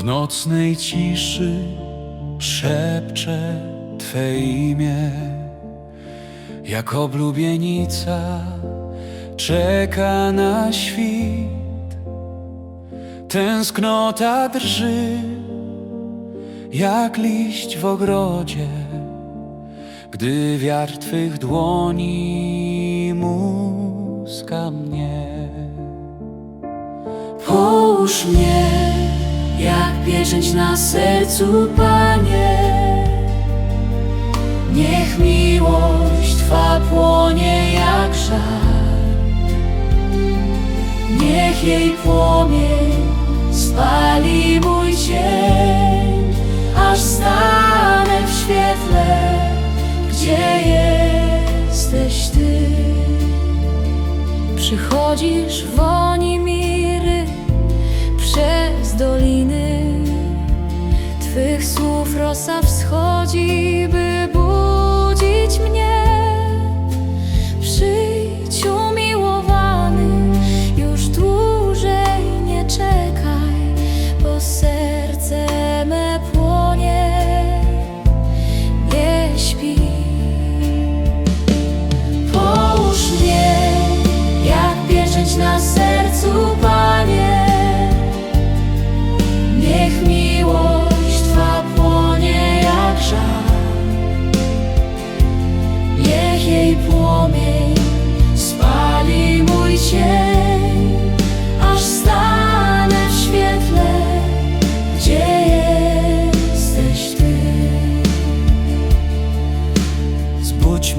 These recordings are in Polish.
W nocnej ciszy szepczę Twe imię, jak oblubienica czeka na świt. Tęsknota drży, jak liść w ogrodzie, gdy wiatr Twych dłoni muska mnie. Połóż mnie jak pieczęć na sercu, Panie. Niech miłość Twa płonie jak żar. Niech jej płomień spali mój cień, aż stanę w świetle, gdzie jesteś Ty. Przychodzisz w słów rosa wschodzi, by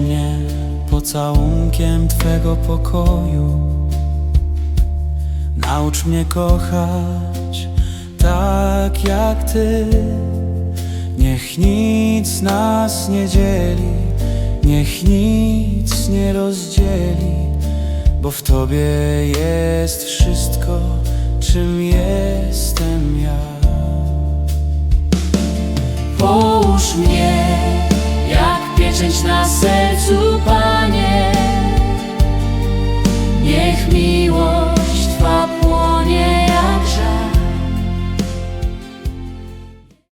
mnie pocałunkiem Twego pokoju. Naucz mnie kochać tak jak Ty. Niech nic nas nie dzieli, niech nic nie rozdzieli, bo w Tobie jest wszystko, czym jestem ja. Połóż mnie jak pieczęć na sercu.